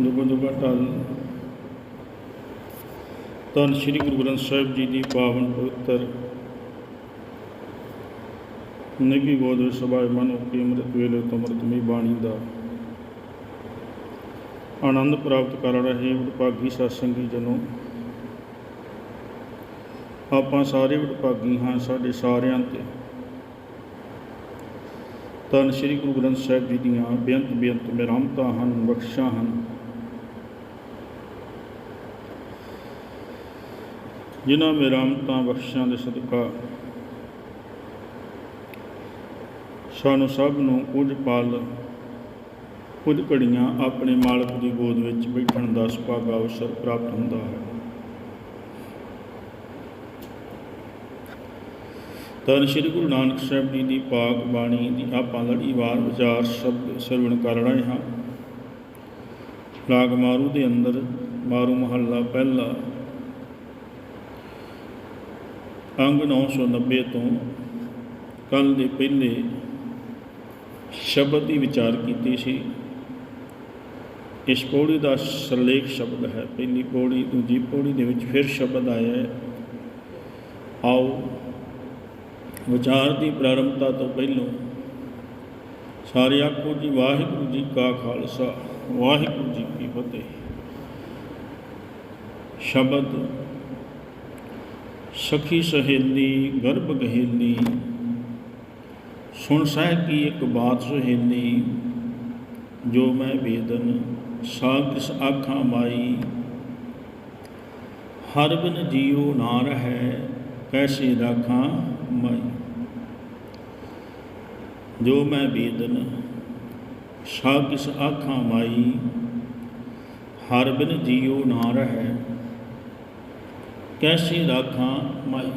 ਦੁਗੋ ਦੁਗਾ ਟਲ ਧੰਨ ਸ਼੍ਰੀ ਗੁਰੂ ਗ੍ਰੰਥ ਸਾਹਿਬ ਜੀ ਦੀ ਪਾਵਨ ਪਵਿੱਤਰ ਨਿੱਘੀ ਗੋਦ ਵਿੱਚ ਸਭਾ ਮਨੁ ਕੀ ਅੰਮ੍ਰਿਤ ਵੇਲੇ ਤੋਂ ਅੰਮ੍ਰਿਤਮਈ ਬਾਣੀ ਦਾ ਆਨੰਦ ਪ੍ਰਾਪਤ ਕਰ ਰਹੇ ਵਡਭਾਗੀ ਸਤਸੰਗੀ ਜਨੋ, ਆਪਾਂ ਸਾਰੇ ਵਡਭਾਗੀ ਹਾਂ ਸਾਡੇ ਸਾਰਿਆਂ ਤੇ। ਧੰਨ ਸ਼੍ਰੀ ਗੁਰੂ ਗ੍ਰੰਥ ਸਾਹਿਬ ਜੀ ਦੀਆਂ ਬੇਅੰਤ ਬੇਅੰਤ ਮਿਹਰਮਤਾਂ ਹਨ ਬਖਸ਼ਾਂ ਹਨ। ਜਿਨ੍ਹਾਂ ਮਿਹਰਮਤਾਂ ਬਖਸ਼ਾਂ ਦੇ ਸਦਕਾ। ਸਾਨੂੰ ਸਭ ਨੂੰ ਕੁਝ ਪਲ ਕੁਝ ਘੜੀਆਂ ਆਪਣੇ ਮਾਲਕ ਦੀ ਗੋਦ ਵਿੱਚ ਬੈਠਣ ਦਾ ਸੁਭਾਗਾ ਅਵਸਰ ਪ੍ਰਾਪਤ ਹੁੰਦਾ ਹੈ। ਧੰਨ ਸ਼੍ਰੀ ਗੁਰੂ ਨਾਨਕ ਸਾਹਿਬ ਜੀ ਦੀ ਪਾਕ ਬਾਣੀ ਦੀ ਆਪਾਂ ਲੜੀਵਾਰ ਵਿਚਾਰ ਸ਼ਬਦ ਸਰਵਣ ਕਰ ਰਹੇ ਹਾਂ। ਰਾਗ ਮਾਰੂ ਦੇ ਅੰਦਰ ਮਾਰੂ ਮਹੱਲਾ ਪਹਿਲਾ ਅੰਗ 990 ਤੋਂ ਕੱਲ ਦੇ ਪਹਿਲੇ ਸ਼ਬਦ ਦੀ ਵਿਚਾਰ ਕੀਤੀ ਸੀ। ਇਸ ਪੌੜੀ ਦਾ ਸਰਲੇਖ ਸ਼ਬਦ ਹੈ। ਪਹਿਲੀ ਪੌੜੀ, ਦੂਜੀ ਪੌੜੀ ਦੇ ਵਿੱਚ ਫਿਰ ਸ਼ਬਦ ਆਇਆ ਹੈ। ਆਓ ਵਿਚਾਰ ਦੀ ਪ੍ਰਾਰੰਭਤਾ ਤੋਂ ਪਹਿਲਾਂ ਸਾਰੇ ਆਖੋ ਜੀ, ਵਾਹਿਗੁਰੂ ਜੀ ਕਾ ਖਾਲਸਾ, ਵਾਹਿਗੁਰੂ ਜੀ ਕੀ ਫਤਿਹ। ਸ਼ਬਦ ਸਖੀ ਸਹੇਲੀ, ਗਰਭ ਗਹੇਲੀ। ਸੁਣ ਸਹਿ ਕੀ ਇੱਕ ਬਾਤ ਸੁਹੇਲੀ, ਜੋ ਮੈਂ ਵੇਦਨ ਸਾ ਆਖਾਂ ਮਾਈ। ਹਰ ਬਿਨ ਜੀਉ ਨਾ ਰਹੈ, ਕੈਸੇ ਰਾਖਾਂ ਮਾਈ। ਜੋ ਮੈਂ ਵੇਦਨ ਸਾ ਆਖਾਂ ਮਾਈ, ਹਰ ਬਿਨ ਜੀਉ ਨਾ ਰਹੈ ਕੈਸੇ ਰਾਖਾਂ ਮਾਈ?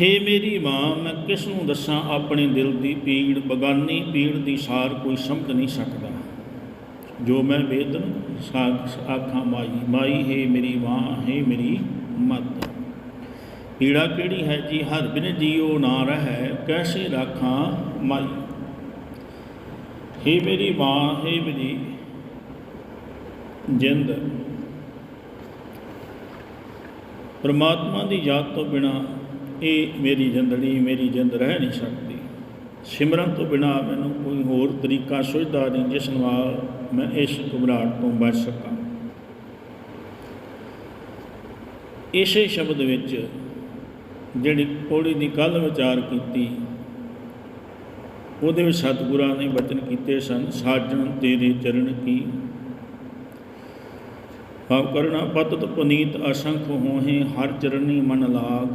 ਹੇ ਮੇਰੀ ਮਾਂ, ਮੈਂ ਕਿਸ ਨੂੰ ਦੱਸਾਂ ਆਪਣੇ ਦਿਲ ਦੀ ਪੀੜ? ਬਗਾਨੀ ਪੀੜ ਦੀ ਸਾਰ ਕੋਈ ਸਮਝ ਨਹੀਂ ਸਕਦਾ। ਜੋ ਮੈਂ ਵੇਦਨ ਸਾਖ ਆਖਾਂ ਮਾਈ ਮਾਈ ਹੇ ਮੇਰੀ ਮਾਂ, ਹੇ ਮੇਰੀ ਮਤ। ਪੀੜਾ ਕਿਹੜੀ ਹੈ ਜੀ? ਹਰ ਬਿਨ ਜੀਉ ਨਾ ਰਹੈ, ਕੈਸੇ ਰਾਖਾਂ ਮਾਈ? ਹੇ ਮੇਰੀ ਮਾਂ, ਹੇ ਮੇਰੀ ਜਿੰਦ। ਪਰਮਾਤਮਾ ਦੀ ਯਾਦ ਤੋਂ ਬਿਨਾ ਇਹ ਮੇਰੀ ਜ਼ਿੰਦੜੀ ਮੇਰੀ ਜਿੰਦ ਰਹਿ ਨਹੀਂ ਸਕਦੀ। ਸਿਮਰਨ ਤੋਂ ਬਿਨਾ ਮੈਨੂੰ ਕੋਈ ਹੋਰ ਤਰੀਕਾ ਸੁਝਦਾ ਨਹੀਂ ਜਿਸ ਨਾਲ ਮੈਂ ਇਸ ਘਬਰਾਹਟ ਤੋਂ ਬਚ ਸਕਾਂ। ਇਸੇ ਸ਼ਬਦ ਵਿੱਚ ਜਿਹੜੀ ਪੌੜੀ ਦੀ ਕੱਲ ਵਿਚਾਰ ਕੀਤੀ, ਉਹਦੇ ਵਿੱਚ ਸਤਿਗੁਰਾਂ ਨੇ ਬਚਨ ਕੀਤੇ ਸਨ, ਸਾਜਣ ਤੇਰੇ ਚਰਨ ਕੀ ਭਾਵ ਕਰਣਾ ਪਤਤ ਪੁਨੀਤ ਅਸੰਖ ਹੋਹੇ ਹਰ ਚਰਨੀ ਮਨ ਲਾਗ।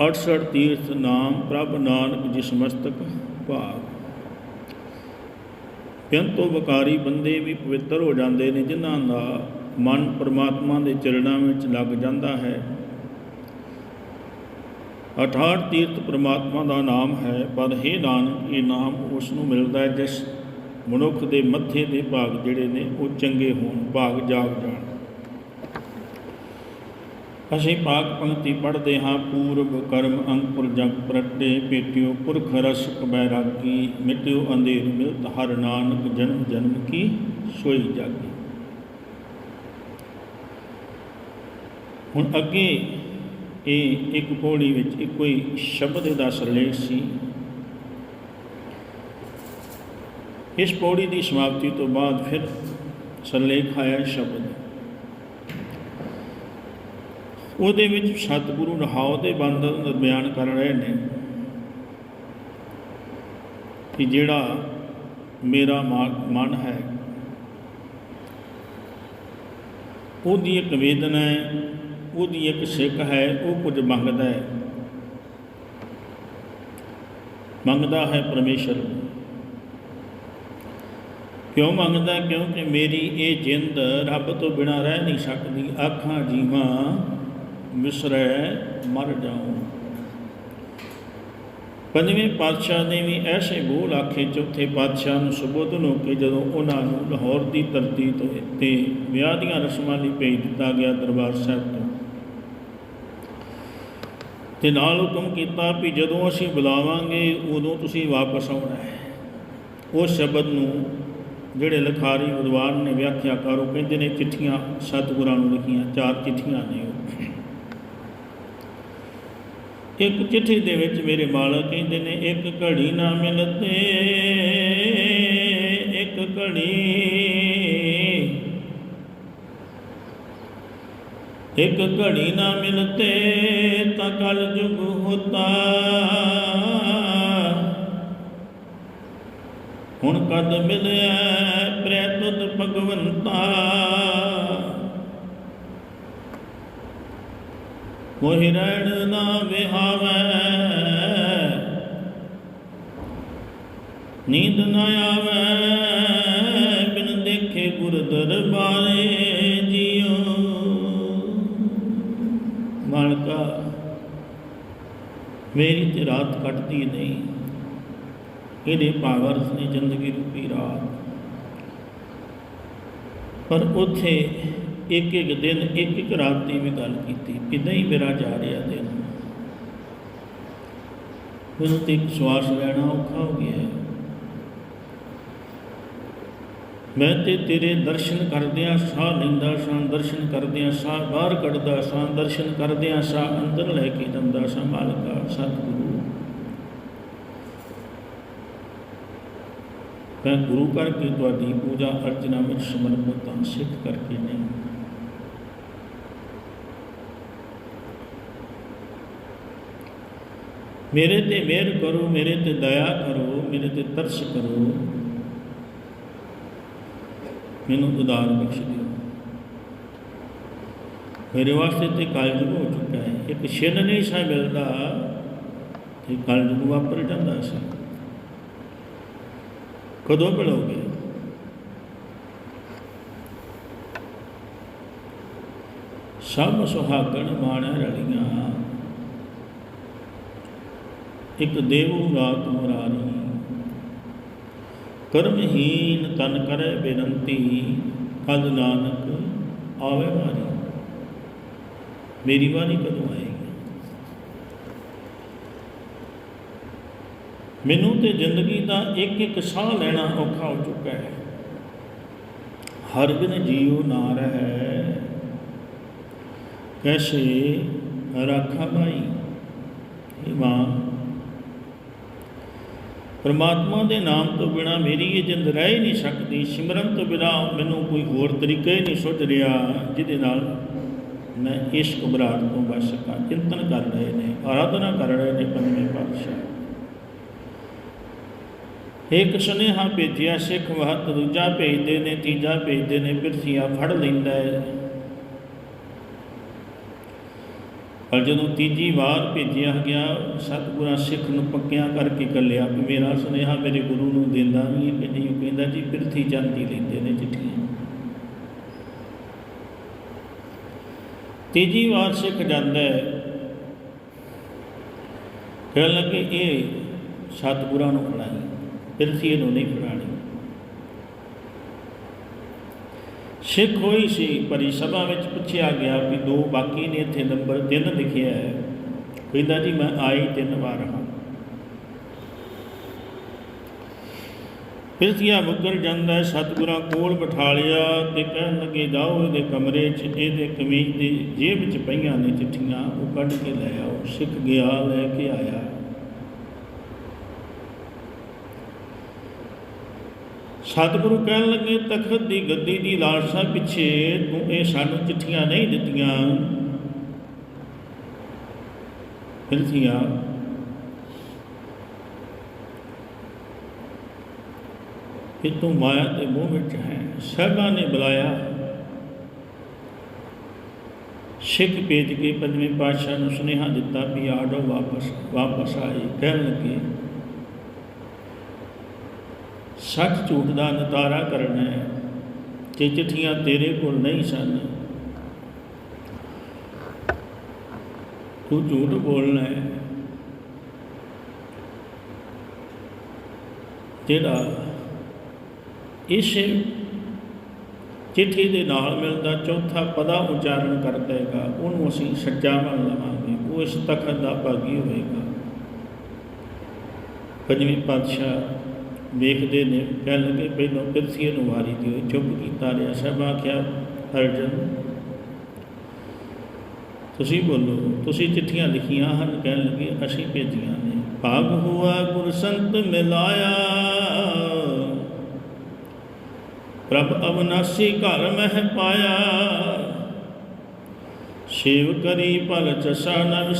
68 ਤੀਰਥ ਨਾਮ ਪ੍ਰਭ ਨਾਨਕ ਜਿਸ ਮਸਤਕ ਭਾਗ। ਬੇਅੰਤੋ ਵਕਾਰੀ ਬੰਦੇ ਵੀ ਪਵਿੱਤਰ ਹੋ ਜਾਂਦੇ ਨੇ ਜਿਨ੍ਹਾਂ ਦਾ ਮਨ ਪਰਮਾਤਮਾ ਦੇ ਚਰਨਾਂ ਵਿੱਚ ਲੱਗ ਜਾਂਦਾ ਹੈ। 68 ਤੀਰਥ ਪਰਮਾਤਮਾ ਦਾ ਨਾਮ ਹੈ, ਪਰ हे ਨਾਨਕ, ਇਹ ਨਾਮ ਉਸ ਨੂੰ ਮਿਲਦਾ ਹੈ ਜਿਸ ਮਨੁੱਖ ਦੇ ਮੱਥੇ ਦੇ ਭਾਗ ਜਿਹੜੇ ਨੇ ਉਹ ਚੰਗੇ ਹੋਣ, ਭਾਗ ਜਾਗ ਜਾਣ। ਅਸੀਂ ਪਾਕ ਪੰਕਤੀ ਪੜ੍ਹਦੇ ਹਾਂ, ਪੂਰਬ ਕਰਮ ਅੰਕੁਰ ਜਗ ਪ੍ਰਟੇ ਪੇਟਿਓ ਪੁਰਖ ਰਸ ਕਬੈਰਾਗੀ, ਮਿਟਿਓ ਅੰਧੇਰ ਮਿਲਤ ਹਰ ਨਾਨਕ ਜਨਮ ਜਨਮ ਕੀ ਸੋਈ ਜਾਗੀ। ਹੁਣ ਅੱਗੇ ਇਹ ਇੱਕ ਪੌੜੀ ਵਿੱਚ ਇੱਕੋ ਹੀ ਸ਼ਬਦ ਦਾ ਸਰਲੇਖ ਸੀ। ਇਸ ਪੌੜੀ ਦੀ ਸਮਾਪਤੀ ਤੋਂ ਬਾਅਦ ਫਿਰ ਸਰਲੇਖ ਆਇਆ ਸ਼ਬਦ। ਉਹਦੇ ਵਿੱਚ ਸਤਿਗੁਰੂ ਰਹਾਉ ਦੇ ਬੰਧਨ ਦਾ ਬਿਆਨ ਕਰ ਰਹੇ ਨੇ ਕਿ ਜਿਹੜਾ ਮੇਰਾ ਮਨ ਹੈ, ਉਹਦੀ ਇੱਕ ਵੇਦਨਾ ਹੈ, ਉਹਦੀ ਇੱਕ ਸਿੱਖ ਹੈ, ਉਹ ਕੁਝ ਮੰਗਦਾ ਹੈ। ਮੰਗਦਾ ਹੈ ਪਰਮੇਸ਼ਰ ਨੂੰ। ਕਿਉਂ ਮੰਗਦਾ, ਕਿਉਂਕਿ ਮੇਰੀ ਇਹ ਜਿੰਦ ਰੱਬ ਤੋਂ ਬਿਨਾ ਰਹਿ ਨਹੀਂ ਸਕਦੀ। ਆਖਾਂ, ਜੀਵਾਂ, ਮਿਸਰੈ, ਮਰ ਜਾਉ। ਪੰਜਵੇਂ ਪਾਤਸ਼ਾਹ ਨੇ ਵੀ ਐਸੇ ਬੋਲ ਆਖੇ, ਚੌਥੇ ਪਾਤਸ਼ਾਹ ਨੂੰ ਸੁਬੋਧਨ ਹੋ ਕੇ ਜਦੋਂ ਉਹਨਾਂ ਨੂੰ ਲਾਹੌਰ ਦੀ ਧਰਤੀ ਤੋਂ ਤੇ ਵਿਆਹ ਦੀਆਂ ਰਸਮਾਂ ਲਈ ਭੇਜ ਦਿੱਤਾ ਗਿਆ ਦਰਬਾਰ ਸਾਹਿਬ ਤੋਂ। ਤੇ ਨਾਲ ਹੁਕਮ ਕੀਤਾ ਵੀ ਜਦੋਂ ਅਸੀਂ ਬੁਲਾਵਾਂਗੇ, ਉਦੋਂ ਤੁਸੀਂ ਵਾਪਸ ਆਉਣਾ ਹੈ। ਉਹ ਸ਼ਬਦ ਨੂੰ ਜਿਹੜੇ ਲਖਾਰੀ ਵਿਦਵਾਨ ਨੇ ਵਿਆਖਿਆ ਉਹ ਕਹਿੰਦੇ ਨੇ ਚਿੱਠੀਆਂ ਸਤਿਗੁਰਾਂ ਨੂੰ ਲਿਖੀਆਂ, ਚਾਰ ਚਿੱਠੀਆਂ ਨੇ ਉਹ। ਇੱਕ ਚਿੱਠੀ ਦੇ ਵਿੱਚ ਮੇਰੇ ਮਾਲਕ ਕਹਿੰਦੇ ਨੇ, ਇੱਕ ਘੜੀ ਨਾ ਮਿਲਤੇ, ਇੱਕ ਘੜੀ ਇੱਕ ਘੜੀ ਨਾ ਮਿਲਤੇ ਤਾਂ ਕਲ ਜੁਗ ਹੋਤਾ ਹੁਣ ਕਦ ਮਿਲਿਆ ਪ੍ਰੇਤੁਤ ਭਗਵੰਤਾ? ਮੋਹਿ ਰਹਿਣ ਨਾ ਵਿਹਾਵੈ। ਨੀਂਦ ਨਾ ਆਵੈ, ਬਿਨ ਦੇਖੇ ਗੁਰ ਦਰਬਾਰੇ ਜੀਓ ਮਾਲਕਾ, ਮੇਰੀ ਤੇ ਰਾਤ ਕੱਟਦੀ ਨਹੀਂ। ਇਹਦੇ ਭਾਵਰਸ ਨੇ ਜ਼ਿੰਦਗੀ ਰੂਪੀ ਰਾਤ ਪਰ ਉਥੇ ਇੱਕ ਇੱਕ ਦਿਨ ਇੱਕ ਇੱਕ ਰਾਤ ਦੀ ਵੀ ਗੱਲ ਕੀਤੀ ਕਿ ਨਹੀਂ ਮੇਰਾ ਜਾ ਰਿਹਾ ਦਿਨ। ਮੈਨੂੰ ਤੇ ਇੱਕ ਸਵਾਸ ਲੈਣਾ ਔਖਾ ਹੋ ਗਿਆ ਮੈਂ ਤੇ ਤੇਰੇ ਦਰਸ਼ਨ ਕਰਦਿਆਂ ਸਾਹ ਲੈਂਦਾ ਸਾਂ, ਦਰਸ਼ਨ ਕਰਦਿਆਂ ਸਾਹ ਬਾਹਰ ਕੱਢਦਾ ਸਾਂ, ਦਰਸ਼ਨ ਕਰਦਿਆਂ ਸਾਹ ਅੰਦਰ ਲੈ ਕੇ ਜਾਂਦਾ ਸਾਂ, ਮਾਲਕਾ, ਸਤਿਗੁਰੂ। ਤਾਂ ਗੁਰੂ ਕਰਕੇ ਤੁਹਾਡੀ ਪੂਜਾ ਅਰਚਨਾ ਵਿੱਚ ਸਮਰਪਿਤ ਹਾਂ ਸਿੱਖ ਕਰਕੇ ਨਹੀਂ। ਮੇਰੇ ਤੇ ਮਿਹਰ ਕਰੋ, ਮੇਰੇ ਤੇ ਦਇਆ ਕਰੋ, ਮੇਰੇ ਤੇ ਤਰਸ ਕਰੋ। ਮੈਨੂੰ ਉਦਾਰ ਬਖਸ਼ ਦਿਓ। ਮੇਰੇ ਵਾਸਤੇ ਤੇ ਕਾਲਜ ਹੋ ਚੁੱਕਾ ਹੈ। ਇੱਕ ਛਿਨ ਨਹੀਂ ਸਾ ਮਿਲਦਾ, ਤੇ ਕਾਲਜ ਨੂੰ ਵਾਪਰ ਜਾਂਦਾ ਸੀ ਕਦੋਂ ਮਿਲੋਗੇ? ਸਭ ਸੁਹਾਗਣ ਮਾਣ ਰਲੀਆਂ। ਇੱਕ ਦੇਵੂ ਰਾਤ ਮੁਰਾਰੀ। ਕਰਮਹੀਨ ਤਨ ਕਰੇ ਬੇਨੰਤੀ ਕਦ ਨਾਨਕ ਆਵੇ ਵਾਰੀ ਮੇਰੀ ਵਾਰੀ ਕਦੋਂ ਆਏਗੀ? ਮੈਨੂੰ ਤੇ ਜ਼ਿੰਦਗੀ ਦਾ ਇੱਕ ਇੱਕ ਸਾਹ ਲੈਣਾ ਔਖਾ ਹੋ ਚੁੱਕਾ ਹੈ। ਹਰ ਦਿਨ ਜੀਉ ਨਾ ਰਹਿ। ਕੈਸੇ ਰਾਖਾ ਭਾਈ ਇਹ ਮਾਂ, ਪਰਮਾਤਮਾ ਦੇ ਨਾਮ ਤੋਂ ਬਿਨਾ ਮੇਰੀ ਇਹ ਜਿੰਦ ਰਹਿ ਹੀ ਨਹੀਂ ਸਕਦੀ। ਸਿਮਰਨ ਤੋਂ ਬਿਨਾ ਮੈਨੂੰ ਕੋਈ ਹੋਰ ਤਰੀਕਾ ਹੀ ਨਹੀਂ ਸੁੱਝ ਰਿਹਾ ਜਿਹਦੇ ਨਾਲ ਮੈਂ ਇਸ ਘਬਰਾਹਟ ਤੋਂ ਬਚ ਸਕਾਂ। ਚਿੰਤਨ ਕਰ ਰਹੇ ਨੇ, ਆਰਾਧਨਾ ਕਰ ਰਹੇ ਨੇ ਪੰਜਵੇਂ ਪਾਤਸ਼ਾਹ। ਇੱਕ ਸੁਨੇਹਾ ਭੇਜਿਆ ਸਿੱਖ ਮਹਤ ਦੂਜਾ ਭੇਜਦੇ ਨੇ, ਤੀਜਾ ਭੇਜਦੇ ਨੇ, ਬਿਰਸੀਆਂ ਫੜ ਲੈਂਦਾ ਹੈ ਪਰ ਜਦੋਂ ਤੀਜੀ ਵਾਰ ਭੇਜਿਆ ਗਿਆ, ਸਤਿਗੁਰਾਂ ਸਿੱਖ ਨੂੰ ਪੱਕਿਆਂ ਕਰਕੇ ਕੱਲਿਆ, ਵੀ ਮੇਰਾ ਸੁਨੇਹਾ ਮੇਰੇ ਗੁਰੂ ਨੂੰ ਦਿੰਦਾ ਵੀ ਕਿ ਨਹੀਂ ਉਹ ਕਹਿੰਦਾ ਜੀ, ਬਿਰਥੀ ਜਾਂਦੀ ਲੈਂਦੇ ਨੇ ਚਿੱਠੀਆਂ। ਤੀਜੀ ਵਾਰ ਸਿੱਖ ਜਾਂਦਾ ਹੈ ਕਹਿਣ ਲੱਗੇ, ਇਹ ਸਤਿਗੁਰਾਂ ਨੂੰ ਫੜਾਈ ਬਿਰਥੀ ਇਹਨੂੰ ਨਹੀਂ ਫੜਾਣੀ ਸਿੱਖ ਹੋਈ ਸੀ ਪਰੀ ਸਭਾ ਵਿੱਚ ਪੁੱਛਿਆ ਗਿਆ ਵੀ ਦੋ ਬਾਕੀ ਨੇ ਇੱਥੇ ਨੰਬਰ 3 ਲਿਖਿਆ ਹੈ। ਕਹਿੰਦਾ ਜੀ ਮੈਂ ਆਈ ਤਿੰਨ ਵਾਰ ਹਾਂ। ਪਿਰਥੀਆ ਮੁਕਰ ਜਾਂਦਾ ਹੈ, ਸਤਿਗੁਰਾਂ ਕੋਲ ਬਿਠਾ ਲਿਆ ਤੇ ਕਹਿਣ ਲੱਗੇ ਜਾਓ ਇਹਦੇ ਕਮਰੇ 'ਚ ਇਹਦੇ ਕਮੀਜ਼ ਦੀ ਜੇਬ ਚ ਪਈਆਂ ਨੇ ਚਿੱਠੀਆਂ ਉਹ ਕੱਢ ਕੇ ਲੈ ਆਓ। ਸਿੱਖ ਗਿਆ ਲੈ ਕੇ ਆਇਆ। ਸਤਿਗੁਰੂ ਕਹਿਣ ਲੱਗੇ, ਤਖਤ ਦੀ ਗੱਦੀ ਦੀ ਲਾਲਸਾ ਪਿੱਛੇ, ਤੂੰ ਇਹ ਸਾਨੂੰ ਚਿੱਠੀਆਂ ਨਹੀਂ ਦਿੱਤੀਆਂ। ਫਿਰਥੀਆਂ ਕਿ ਤੂੰ ਮਾਇਆ ਦੇ ਮੋਹ ਵਿੱਚ ਹੈ, ਸਹਿਬਾਂ ਨੇ ਬੁਲਾਇਆ। ਸਿੱਖ ਭੇਜ ਕੇ ਪੰਜਵੇਂ ਪਾਤਸ਼ਾਹ ਨੂੰ ਸੁਨੇਹਾ ਦਿੱਤਾ ਵੀ ਆਡੋ ਵਾਪਸ ਵਾਪਸ ਆਈ ਕਹਿਣ ਲੱਗੇ ਸੱਚ ਝੂਠ ਦਾ ਨਤਾਰਾ ਕਰਨਾ ਹੈ ਕਿ ਚਿੱਠੀਆਂ ਤੇਰੇ ਕੋਲ ਨਹੀਂ ਸਨ। ਤੂੰ ਝੂਠ ਬੋਲਣਾ ਹੈ। ਜਿਹੜਾ ਇਸ ਚਿੱਠੀ ਦੇ ਨਾਲ ਮਿਲਦਾ ਚੌਥਾ ਪਦਾ ਉਚਾਰਨ ਕਰਦਾ ਹੈਗਾ ਉਹਨੂੰ ਅਸੀਂ ਸੱਚਾ ਮੰਨ ਲਵਾਂਗੇ। ਉਹ ਇਸ ਤਖਤ ਦਾ ਭਾਗੀ ਹੋਏਗਾ ਪੰਜਵੀਂ ਪਾਤਸ਼ਾਹ ਵੇਖਦੇ ਨੇ ਕਹਿਣ ਲੱਗੇ ਪਹਿਲੋਂ ਪਿਰਥੀਏ ਨੂੰ ਵਾਰੀ ਦਿਓ ਚੁੱਪ ਕੀਤਾ ਰਿਹਾ। ਸਭ ਆਖਿਆ, ਅਰਜਨ, ਤੁਸੀਂ ਬੋਲੋ, ਤੁਸੀਂ ਚਿੱਠੀਆਂ ਲਿਖੀਆਂ ਹਨ, ਕਹਿਣ ਲੱਗੇ, ਅਸੀਂ ਭੇਜੀਆਂ ਨੇ। ਭਾਗ ਹੁਆ ਗੁਰ ਸੰਤ ਮਿਲਾਇਆ। ਪ੍ਰਭ ਅਵਨਾਸੀ ਘਰ ਮਹਿ ਪਾਇਆ। ਸ਼ੇਵ ਕਰੀ ਭਲ ਚਸਾ ਨ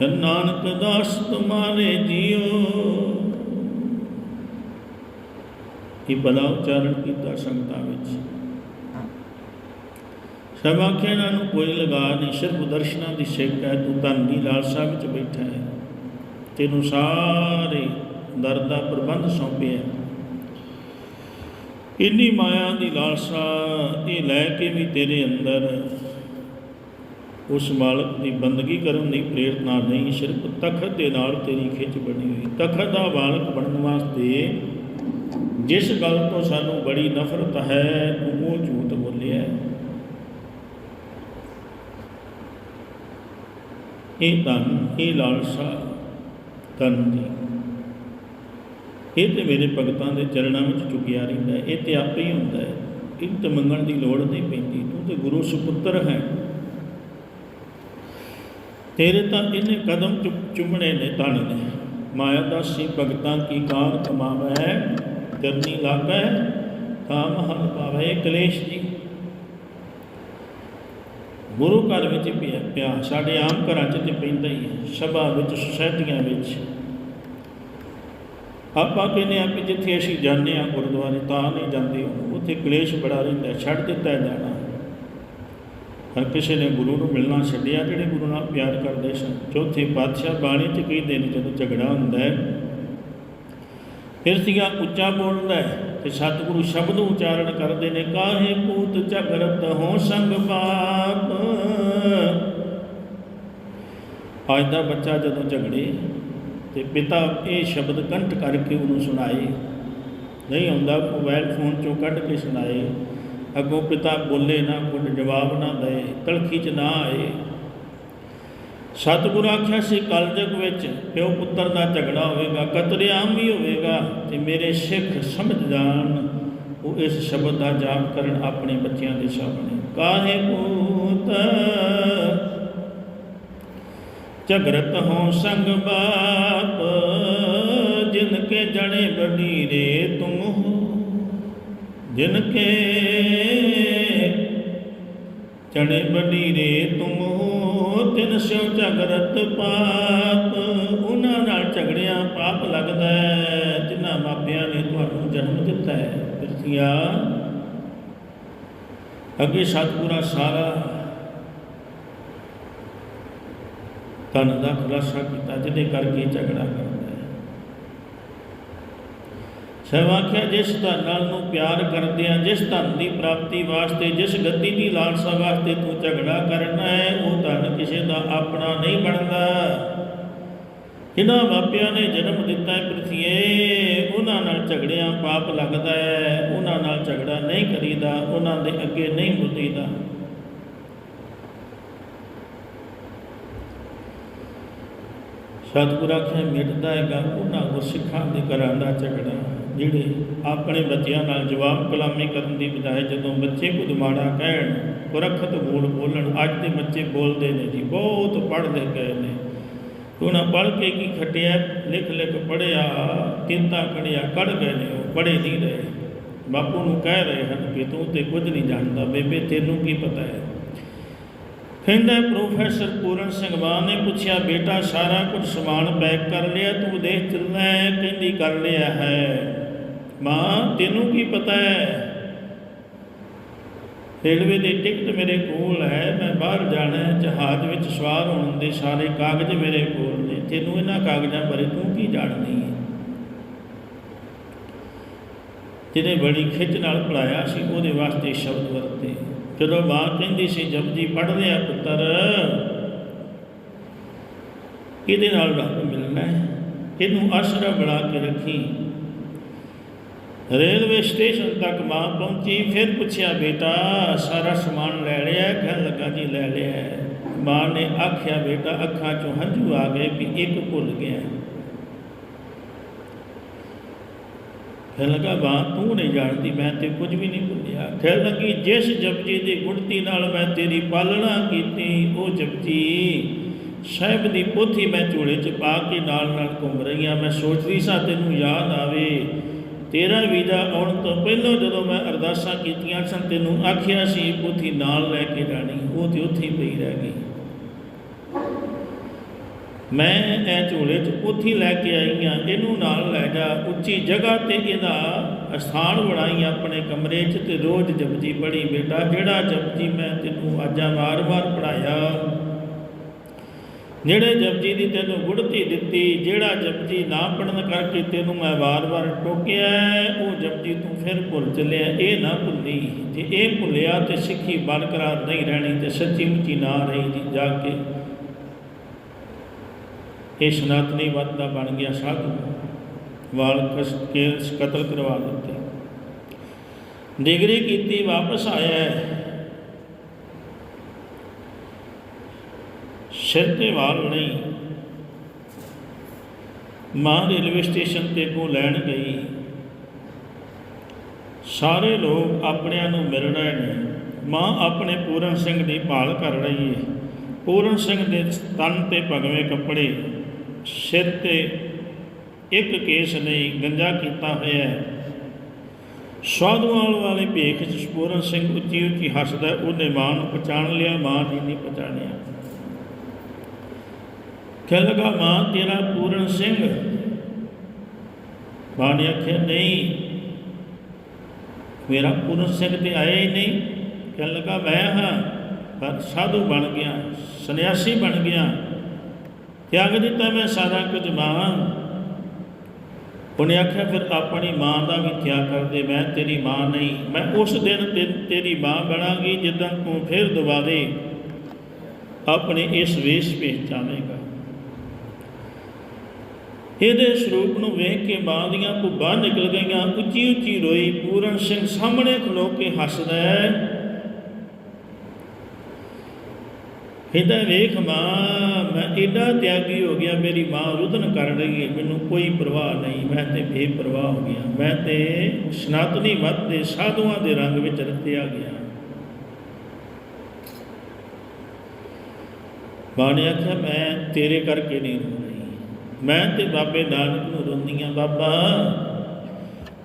ਵਿਸਰਾ ਨਾਨਕ ਦਾਸ ਤੁਮਾਰੇ ਜੀਓ। ਇਹ ਬਲਾ ਉਚਾਰਨ ਕੀਤਾ ਸੰਗਤਾਂ ਵਿੱਚ। ਸਭ ਨੂੰ ਕੋਈ ਲਗਾ ਨਹੀਂ, ਸਿਰਫ ਦਰਸ਼ਨਾਂ ਦੀ ਸਿੱਖ ਹੈ, ਤੂੰ ਧਨ ਦੀ ਲਾਲਸਾ ਵਿੱਚ ਬੈਠਾ ਹੈ। ਤੈਨੂੰ ਸਾਰੇ ਦਰ ਦਾ ਪ੍ਰਬੰਧ ਸੌਂਪਿਆ ਇੰਨੀ ਮਾਇਆ ਦੀ ਲਾਲਸਾ ਇਹ ਲੈ ਕੇ ਵੀ ਤੇਰੇ ਅੰਦਰ ਉਸ ਮਾਲਕ ਦੀ ਬੰਦਗੀ ਕਰਨ ਦੀ ਪ੍ਰੇਰਨਾ ਨਹੀਂ ਸਿਰਫ ਤਖਤ ਦੇ ਨਾਲ ਤੇਰੀ ਖਿੱਚ ਬਣੀ ਹੋਈ। ਤਖਤ ਦਾ ਮਾਲਕ ਬਣਨ ਵਾਸਤੇ ਜਿਸ ਗੱਲ ਤੋਂ ਸਾਨੂੰ ਬੜੀ ਨਫ਼ਰਤ ਹੈ ਉਹ ਝੂਠ ਬੋਲਿਆ ਹੈ। ਇਹ ਧਨ, ਇਹ ਲਾਲਸਾ, ਧਨ ਦੀ। ਇਹ ਤੇ ਮੇਰੇ ਭਗਤਾਂ ਦੇ ਚਰਨਾਂ ਵਿੱਚ ਚੁੱਕਿਆ ਰਹਿੰਦਾ ਇਹ ਤੇ ਆਪੇ ਹੀ ਹੁੰਦਾ ਹੈ। ਇਹ ਤੇ ਮੰਗਣ ਦੀ ਲੋੜ ਨਹੀਂ ਪੈਂਦੀ। ਤੂੰ ਤੇ ਗੁਰੂ ਸੁਪੁੱਤਰ ਹੈ। ਤੇਰੇ ਤਾਂ ਇਹਨੇ ਕਦਮ ਚੁ- ਚੁੰਮਣੇ ਨੇ ਤਾਣੇ ਨੇ। ਮਾਇਆ ਦਾ ਸੀ ਭਗਤਾਂ ਕੀ ਕਾਰ ਕਮਾਵੈ ਕਰਨੀ ਲਾਗੈ ਤਾਂ ਮਹਲ ਪਾਵੈ ਕਲੇਸ਼ ਜੀ। ਗੁਰੂ ਘਰ ਵਿੱਚ ਪਿਆ ਪਿਆ, ਸਾਡੇ ਆਮ ਘਰਾਂ 'ਚ ਤੇ ਪੈਂਦਾ ਹੀ ਹੈ, ਸਭਾ ਵਿੱਚ ਸੁਸਾਇਟੀਆਂ ਵਿੱਚ। ਆਪਾਂ ਕਹਿੰਦੇ ਆ ਕਿ ਜਿੱਥੇ ਅਸੀਂ ਜਾਂਦੇ ਆ ਗੁਰਦੁਆਰੇ, ਤਾਂ ਨਹੀਂ ਜਾਂਦੇ ਉੱਥੇ ਕਲੇਸ਼ ਬੜਾ ਰਹਿੰਦਾ, ਛੱਡ ਦਿੱਤਾ ਜਾਣਾ। ਹਰ ਕਿਸੇ ਨੇ ਗੁਰੂ ਨੂੰ ਮਿਲਣਾ ਛੱਡਿਆ, ਜਿਹੜੇ ਗੁਰੂ ਨਾਲ ਪਿਆਰ ਕਰਦੇ ਸਨ। ਚੌਥੇ ਪਾਤਸ਼ਾਹ ਬਾਣੀ 'ਚ ਕਹਿੰਦੇ ਨੇ ਜਦੋਂ ਝਗੜਾ ਹੁੰਦਾ ਹੈ, ਫਿਰ ਸੀਗਾ ਉੱਚਾ ਬੋਲਦਾ ਹੈ ਤੇ ਸਤਿਗੁਰੂ ਸ਼ਬਦ ਉਚਾਰਨ ਕਰਦੇ ਨੇ, ਕਾਹੇ ਪੂਤ ਝਗੜਤ ਹੋ ਸੰਗ ਪਾਪ? ਅੱਜ ਦਾ ਬੱਚਾ ਜਦੋਂ ਝਗੜੇ, ਤੇ ਪਿਤਾ ਇਹ ਸ਼ਬਦ ਕੰਠ ਕਰਕੇ ਉਹਨੂੰ ਸੁਣਾਏ। ਨਹੀਂ ਆਉਂਦਾ ਮੋਬਾਈਲ ਫੋਨ ਚੋਂ ਕੱਢ ਕੇ ਸੁਣਾਏ। ਅੱਗੋਂ ਪਿਤਾ ਬੋਲੇ ਨਾ ਕੁਝ ਜਵਾਬ ਨਾ ਦੇ ਤਲਖੀ ਚ ਨਾ ਆਏ। ਸਤਿਗੁਰ ਆਖਿਆ ਸੀ, ਕਲਯੁਗ ਵਿੱਚ ਪਿਓ ਪੁੱਤਰ ਦਾ ਝਗੜਾ ਹੋਵੇਗਾ ਕਤਲੇਆਮ ਵੀ ਹੋਵੇਗਾ, ਤੇ ਮੇਰੇ ਸਿੱਖ ਸਮਝ ਜਾਣ, ਉਹ ਇਸ ਸ਼ਬਦ ਦਾ ਜਾਪ ਕਰਨ ਆਪਣੇ ਬੱਚਿਆਂ ਦੇ ਸਾਹਮਣੇ। ਕਾਹੇ ਪੂਤ ਝਗਰਤ ਹੋ ਸੰਗ ਬਾਪ, ਜਿਨ ਕੇ ਜਣੇ ਬਡੀਰੇ ਤੁਮ ਹੋ। ਜਿਨ ਕੇ ਜਣੇ ਬਡੀਰੇ ਤੁਮ ਹੋ, ਤਿਨ ਸਿਉ ਝਗਰਤ ਪਾਪ, ਉਹਨਾਂ ਨਾਲ ਝਗੜਿਆਂ ਪਾਪ ਲੱਗਦਾ ਹੈ, ਜਿਨ੍ਹਾਂ ਮਾਪਿਆਂ ਨੇ ਤੁਹਾਨੂੰ ਜਨਮ ਦਿੱਤਾ ਹੈ। ਪਿਰਥੀਆ, ਅੱਗੇ ਸਤਿਗੁਰਾਂ ਸਾਰਾ ਤਨ ਦਾ ਖੁਲਾਸਾ ਕੀਤਾ, ਜਿਹਦੇ ਕਰਕੇ ਝਗੜਾ ਕਰਦਾ ਹੈ ਆਖਿਆ, ਜਿਸ ਧਨ ਨਾਲ ਨੂੰ ਪਿਆਰ ਕਰਦੇ ਆ ਜਿਸ ਧਨ ਦੀ ਪ੍ਰਾਪਤੀ ਵਾਸਤੇ, ਜਿਸ ਗੱਦੀ ਦੀ ਲਾਲਸਾ ਵਾਸਤੇ ਤੂੰ ਝਗੜਾ ਕਰਨਾ ਹੈ, ਉਹ ਧਨ ਕਿਸੇ ਦਾ ਆਪਣਾ ਨਹੀਂ ਬਣਦਾ। ਜਿਨ੍ਹਾਂ ਮਾਪਿਆਂ ਨੇ ਜਨਮ ਦਿੱਤਾ ਹੈ ਪ੍ਰਥੀਏ, ਉਹਨਾਂ ਨਾਲ ਝਗੜਿਆਂ ਪਾਪ ਲੱਗਦਾ ਹੈ, ਉਹਨਾਂ ਨਾਲ ਝਗੜਾ ਨਹੀਂ ਕਰੀਦਾ, ਉਹਨਾਂ ਦੇ ਅੱਗੇ ਨਹੀਂ ਮੁੱਦੀਦਾ। ਸਤਿਗੁਰ ਆਖਿਆ, ਮਿਟਦਾ ਹੈਗਾ, ਉਹਨਾਂ ਗੁਰਸਿੱਖਾਂ ਦੇ ਘਰਾਂ ਦਾ ਝਗੜਾ। ਜਿਹੜੇ ਆਪਣੇ ਬੱਚਿਆਂ ਨਾਲ ਜਵਾਬ ਕਲਾਮੀ ਕਰਨ ਦੀ ਬਜਾਏ ਜਦੋਂ ਬੱਚੇ ਕੁਝ ਮਾੜਾ ਕਹਿਣ ਕੁਰਖਤ ਬੋਲ ਬੋਲਣ, ਅੱਜ ਦੇ ਬੱਚੇ ਬੋਲਦੇ ਨੇ ਜੀ, ਬਹੁਤ ਪੜ੍ਹਦੇ ਗਏ ਨੇ। ਉਹਨਾਂ ਪੜ੍ਹ ਕੇ ਕੀ ਖੱਟਿਆ, ਲਿਖ ਲਿਖ ਪੜਿਆ ਕਿੰਤਾ ਕੜਿਆ, ਕੜ ਗਏ ਨੇ, ਉਹ ਪੜ੍ਹੇ ਨਹੀਂ ਰਹੇ। ਬਾਪੂ ਨੂੰ ਕਹਿ ਰਹੇ ਹਨ ਕਿ ਤੂੰ ਤੇ ਕੁਝ ਨਹੀਂ ਜਾਣਦਾ, ਬੇਬੇ ਤੈਨੂੰ ਕੀ ਪਤਾ ਹੈ? ਕਹਿੰਦਾ, ਪ੍ਰੋਫੈਸਰ ਪੂਰਨ ਸਿੰਘ ਮਾਨ ਨੇ ਪੁੱਛਿਆ, ਬੇਟਾ, ਸਾਰਾ ਕੁਝ ਸਮਾਨ ਪੈਕ ਕਰ ਲਿਆ, ਤੂੰ ਦੇਖ ਚੱਲਣਾ ਹੈ ਕਹਿੰਦੀ ਕਰ ਲਿਆ ਹੈ? ਮਾਂ, ਤੈਨੂੰ ਕੀ ਪਤਾ ਹੈ? ਰੇਲਵੇ ਦੀ ਟਿਕਟ ਮੇਰੇ ਕੋਲ ਹੈ, ਮੈਂ ਬਾਹਰ ਜਾਣਾ ਹੈ, ਜਹਾਜ਼ ਵਿੱਚ ਸਵਾਰ ਹੋਣ ਦੇ ਸਾਰੇ ਕਾਗਜ਼ ਮੇਰੇ ਕੋਲ ਨੇ। ਤੈਨੂੰ ਇਹਨਾਂ ਕਾਗਜ਼ਾਂ ਬਾਰੇ ਤੂੰ ਕੀ ਜਾਣਦੀ ਹੈ? ਜਿਹਨੇ ਬੜੀ ਖਿੱਚ ਨਾਲ ਪੜਾਇਆ ਸੀ, ਉਹਦੇ ਵਾਸਤੇ ਸ਼ਬਦ ਵਰਤੇ। ਜਦੋਂ ਮਾਂ ਕਹਿੰਦੀ ਸੀ ਜਪਜੀ ਪੜ੍ਹ ਲਿਆ ਪੁੱਤਰ, ਇਹਦੇ ਨਾਲ ਰੱਬ ਮਿਲਣਾ ਹੈ। ਇਹਨੂੰ ਆਸਰਾ ਬਣਾ ਕੇ ਰੱਖੀ। ਰੇਲਵੇ ਸਟੇਸ਼ਨ ਤੱਕ ਮਾਂ ਪਹੁੰਚੀ, ਫਿਰ ਪੁੱਛਿਆ, ਬੇਟਾ, ਸਾਰਾ ਸਮਾਨ ਲੈ ਲਿਆ ਕਹਿਣ ਲੱਗਾ, ਜੀ, ਲੈ ਲਿਆ ਮਾਂ ਨੇ ਆਖਿਆ, ਬੇਟਾ, ਅੱਖਾਂ ਚੋਂ ਹੰਝੂ ਆ ਗਏ ਵੀ ਇੱਕ ਭੁੱਲ ਗਿਆ ਕਹਿ ਲਗਾ ਬਾਤ ਤੂੰ ਨਹੀਂ ਜਾਣਦੀ, ਮੈਂ ਤੇ ਕੁਝ ਵੀ ਨਹੀਂ ਭੁੱਲਿਆ। ਕਹਿ ਲੱਗੀ, ਜਿਸ ਜਪਜੀ ਦੀ ਗੁਣਤੀ ਨਾਲ ਮੈਂ ਤੇਰੀ ਪਾਲਣਾ ਕੀਤੀ, ਉਹ ਜਪਜੀ ਸਾਹਿਬ ਦੀ ਪੋਥੀ ਮੈਂ ਝੋਲੇ 'ਚ ਪਾ ਕੇ ਨਾਲ ਨਾਲ ਘੁੰਮ ਰਹੀ ਹਾਂ। ਮੈਂ ਸੋਚਦੀ ਸਾਂ ਤੈਨੂੰ ਯਾਦ ਆਵੇ। ਤੇਰਾ ਵੀਜ਼ਾ ਆਉਣ ਤੋਂ ਪਹਿਲਾਂ ਜਦੋਂ ਮੈਂ ਅਰਦਾਸਾਂ ਕੀਤੀਆਂ ਸਨ, ਤੈਨੂੰ ਆਖਿਆ ਸੀ ਪੋਥੀ ਨਾਲ ਲੈ ਕੇ ਜਾਣੀ, ਉਹ ਤੇ ਉੱਥੇ ਹੀ ਪਈ ਰਹਿ ਗਈ। ਮੈਂ ਇਹ ਝੋਲੇ 'ਚ ਪੋਥੀ ਲੈ ਕੇ ਆਈ ਹਾਂ, ਇਹਨੂੰ ਨਾਲ ਲੈ ਜਾ, ਉੱਚੀ ਜਗ੍ਹਾ ਤੇ ਇਹਦਾ ਅਸਥਾਨ ਬਣਾਈ ਆਪਣੇ ਕਮਰੇ 'ਚ ਤੇ ਰੋਜ਼ ਜਪਜੀ ਪੜੀ ਬੇਟਾ, ਜਿਹੜਾ ਜਪਜੀ ਮੈਂ ਤੈਨੂੰ ਆਜਾ ਵਾਰ-ਵਾਰ ਪੜਾਇਆ ਜਿਹੜੇ ਜਪਜੀ ਦੀ ਤੈਨੂੰ ਗੁੜਤੀ ਦਿੱਤੀ, ਜਿਹੜਾ ਜਪਜੀ ਨਾ ਪੜਨ ਕਰਕੇ ਤੈਨੂੰ ਮੈਂ ਵਾਰ-ਵਾਰ ਟੋਕਿਆ, ਉਹ ਜਪਜੀ ਤੂੰ ਫਿਰ ਭੁੱਲ ਚੱਲਿਆ। ਇਹ ਨਾ ਭੁੱਲੀ। ਜੇ ਇਹ ਭੁੱਲਿਆ ਤੇ ਸਿੱਖੀ ਬਰਕਰਾਰ ਨਹੀਂ ਰਹਿਣੀ ਤੇ ਸੱਚੀ ਮੁੱਚੀ ਨਾ ਰਹੀ ਜੀ, ਜਾ ਕੇ ਇਹ ਸਨਾਤਨੀ ਮਤ ਦਾ ਬਣ ਗਿਆ ਸਾਧੂ। ਵਾਲ ਕਸ ਕੇ ਕਤਲ ਕਰਵਾ ਦਿੱਤੇ। ਡਿਗਰੀ ਕੀਤੀ, ਵਾਪਸ ਆਇਆ। ਸਿਰ ਤੇ ਵਾਲ ਨਹੀਂ। ਮਾਂ ਰੇਲਵੇ ਸਟੇਸ਼ਨ ਤੇ ਕੋ ਲੈਣ ਗਈ। ਸਾਰੇ ਲੋਕ ਆਪਣਿਆਂ ਨੂੰ ਮਿਲ ਰਹੇ ਨੇ। ਮਾਂ ਆਪਣੇ ਪੂਰਨ ਸਿੰਘ ਦੀ ਭਾਲ ਕਰ ਰਹੀ ਹੈ ਪੂਰਨ ਸਿੰਘ ਦੇ ਤਨ ਤੇ ਭਗਵੇਂ ਕੱਪੜੇ, ਸਿਰ ਤੇ ਇੱਕ ਕੇਸ ਨਹੀਂ, ਗੰਜਾ ਕੀਤਾ ਹੋਇਆ ਹੈ। ਸਾਧੂਆਂ ਵਾਲੇ ਭੇਖ ਚ ਪੂਰਨ ਸਿੰਘ ਉੱਚੀ ਉੱਚੀ ਹੱਸਦਾ, ਉਹਨੇ ਮਾਂ ਨੂੰ ਪਛਾਣ ਲਿਆ, ਮਾਂ ਜੀ ਨਹੀਂ ਪਛਾਣਿਆ। ਕਹਿ ਲਗਾ ਮਾਂ, ਤੇਰਾ ਪੂਰਨ ਸਿੰਘ। ਮਾਂ ਨੇ ਆਖਿਆ, ਨਹੀਂ, ਮੇਰਾ ਪੂਰਨ ਸਿੰਘ ਤੇ ਆਇਆ ਹੀ ਨਹੀਂ। ਕਹਿਣ ਲਗਾ, ਮੈਂ ਹਾਂ, ਪਰ ਸਾਧੂ ਬਣ ਗਿਆ, ਸੰਨਿਆਸੀ ਬਣ ਗਿਆ। ਤਿਆਗ ਦਿੱਤਾ ਮੈਂ ਸਾਰਾ ਕੁਝ ਮਾਂ ਉਹਨੇ ਆਖਿਆ, ਫਿਰ ਆਪਣੀ ਮਾਂ ਦਾ ਵੀ ਤਿਆਗ ਕਰਦੇ ਮੈਂ ਤੇਰੀ ਮਾਂ ਨਹੀਂ। ਮੈਂ ਉਸ ਦਿਨ ਤੇਰੀ ਮਾਂ ਬਣਾਂਗੀ, ਜਦੋਂ ਤੂੰ ਫਿਰ ਦੁਬਾਰੇ ਆਪਣੇ ਇਸ ਵੇਸ਼ ਵਿੱਚ ਜਾਵੇਂਗਾ। ਇਹਦੇ ਸਰੂਪ ਨੂੰ ਵੇਖ ਕੇ ਮਾਂ ਦੀਆਂ ਭੁੱਬਾਂ ਨਿਕਲ ਗਈਆਂ। ਉੱਚੀ ਉੱਚੀ ਰੋਈ ਪੂਰਨ ਸਿੰਘ ਸਾਹਮਣੇ ਖਲੋ ਕੇ ਹੱਸਦਾ ਹੈ। ਕਹਿੰਦਾ, ਵੇਖ ਮਾਂ, ਮੈਂ ਏਡਾ ਤਿਆਗੀ ਹੋ ਗਿਆ, ਮੇਰੀ ਮਾਂ ਰੁਦਨ ਕਰ ਰਹੀ ਹੈ। ਮੈਨੂੰ ਕੋਈ ਪਰਵਾਹ ਨਹੀਂ, ਮੈਂ ਤੇ ਬੇਪਰਵਾਹ ਹੋ ਗਿਆ। ਮੈਂ ਤੇ ਸਨਾਤਨੀ ਮਤ ਦੇ ਸਾਧੂਆਂ ਦੇ ਰੰਗ ਵਿੱਚ ਰਤਿਆ ਗਿਆ। ਮਾਂ ਨੇ ਆਖਿਆ, ਮੈਂ ਤੇਰੇ ਕਰਕੇ ਨਹੀਂ ਰੋ ਮੈਂ ਤੇ ਬਾਬੇ ਨਾਨਕ ਨੂੰ ਰੋਂਦੀਆਂ ਬਾਬਾ।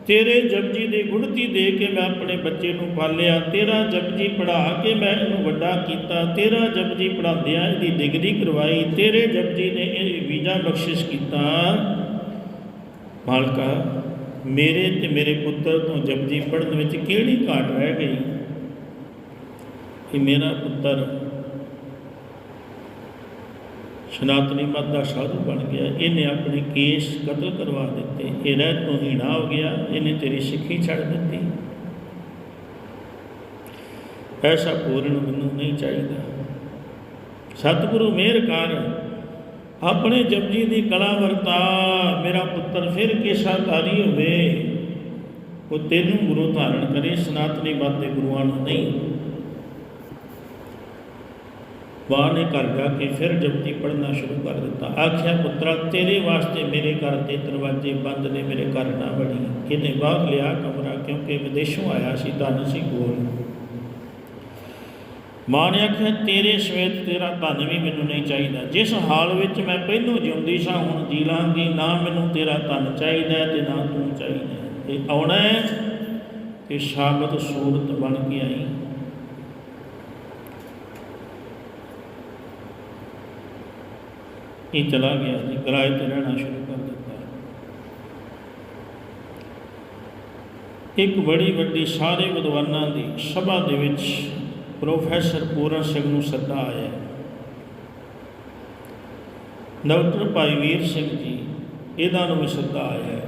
ਤੇਰੇ ਜਪਜੀ ਦੀ ਗੁਣਤੀ ਦੇ ਕੇ ਮੈਂ ਆਪਣੇ ਬੱਚੇ ਨੂੰ ਪਾਲਿਆ। ਤੇਰਾ ਜਪਜੀ ਪੜਾ ਕੇ ਮੈਂ ਇਹਨੂੰ ਵੱਡਾ ਕੀਤਾ। ਤੇਰਾ ਜਪਜੀ ਪੜਾਉਂਦਿਆਂ ਇਹਦੀ ਡਿਗਰੀ ਕਰਵਾਈ। ਤੇਰੇ ਜਪਜੀ ਨੇ ਇਹ ਵੀਜ਼ਾ ਬਖਸ਼ਿਸ਼ ਕੀਤਾ। ਮਾਲਕਾ, ਮੇਰੇ ਤੇ ਮੇਰੇ ਪੁੱਤਰ ਤੋਂ ਜਪਜੀ ਪੜਨ ਵਿੱਚ ਕਿਹੜੀ ਘਾਟ ਰਹਿ ਗਈ? ਕਿ ਮੇਰਾ ਪੁੱਤਰ ਸਨਾਤਨੀ ਮਤ ਦਾ ਸਾਧੂ ਬਣ ਗਿਆ। ਇਹਨੇ ਆਪਣੇ ਕੇਸ ਕਤਲ ਕਰਵਾ ਦਿੱਤੇ। ਇਹ ਰਹਿ ਤੋਂ ਹੀਣਾ ਹੋ ਗਿਆ। ਇਹਨੇ ਤੇਰੀ ਸਿੱਖੀ ਛੱਡ ਦਿੱਤੀ। ਐਸਾ ਪੂਰਨ ਮੈਨੂੰ ਨਹੀਂ ਚਾਹੀਦਾ। ਸਤਿਗੁਰੂ ਮਿਹਰ ਕਰ ਆਪਣੇ ਜਪਜੀ ਦੀ ਕਲਾ ਵਰਤਾ ਮੇਰਾ ਪੁੱਤਰ ਫਿਰ ਕੇਸਾਧਾਰੀ ਹੋਵੇ। ਉਹ ਤੈਨੂੰ ਗੁਰੂ ਧਾਰਨ ਕਰੇ। ਸਨਾਤਨੀ ਮਤ ਦੇ ਗੁਰੂਆਂ ਨੂੰ ਨਹੀਂ। ਮਾਂ ਨੇ ਘਰ ਜਾ ਕੇ ਫਿਰ ਜਪਤੀ ਪੜ੍ਹਨਾ ਸ਼ੁਰੂ ਕਰ ਦਿੱਤਾ। ਆਖਿਆ, ਪੁੱਤਰਾ, ਤੇਰੇ ਵਾਸਤੇ ਮੇਰੇ ਘਰ ਦੇ ਦਰਵਾਜ਼ੇ ਬੰਦ ਨੇ, ਮੇਰੇ ਘਰ ਨਾ ਵੜੀ ਇਹਨੇ ਬਾਹਰ ਲਿਆ ਕਮਰਾ, ਕਿਉਂਕਿ ਵਿਦੇਸ਼ੋਂ ਆਇਆ ਸੀ ਧਨ ਸੀ ਕੋਲ। ਮਾਂ ਨੇ ਆਖਿਆ, ਤੇਰੇ ਸਵੇਤ ਤੇਰਾ ਧਨ ਵੀ ਮੈਨੂੰ ਨਹੀਂ ਚਾਹੀਦਾ। ਜਿਸ ਹਾਲ ਵਿੱਚ ਮੈਂ ਪਹਿਲੋਂ ਜਿਉਂਦੀ ਸਾਂ, ਹੁਣ ਜੀ ਲਾਂਗੀ, ਨਾ ਮੈਨੂੰ ਤੇਰਾ ਧਨ ਚਾਹੀਦਾ ਤੇ ਨਾ ਤੂੰ ਚਾਹੀਦਾ। ਇਹ ਆਉਣਾ ਹੈ ਤੇ ਸ਼ਾਬਤ ਸੂਰਤ ਬਣ ਕੇ ਆਈ। ਇਹ ਚਲਾ ਗਿਆ ਜੀ ਕਿਰਾਏ ਤੇ ਰਹਿਣਾ ਸ਼ੁਰੂ ਕਰ ਦਿੱਤਾ ਇੱਕ ਬੜੀ ਵੱਡੀ ਸਾਰੇ ਵਿਦਵਾਨਾਂ ਦੀ ਸਭਾ ਦੇ ਵਿੱਚ ਪ੍ਰੋਫੈਸਰ ਪੂਰਨ ਸਿੰਘ ਨੂੰ ਸੱਦਾ ਆਇਆ ਡਾਕਟਰ ਭਾਈ ਵੀਰ ਸਿੰਘ ਜੀ ਇਹਨਾਂ ਨੂੰ ਵੀ ਸੱਦਾ ਆਇਆ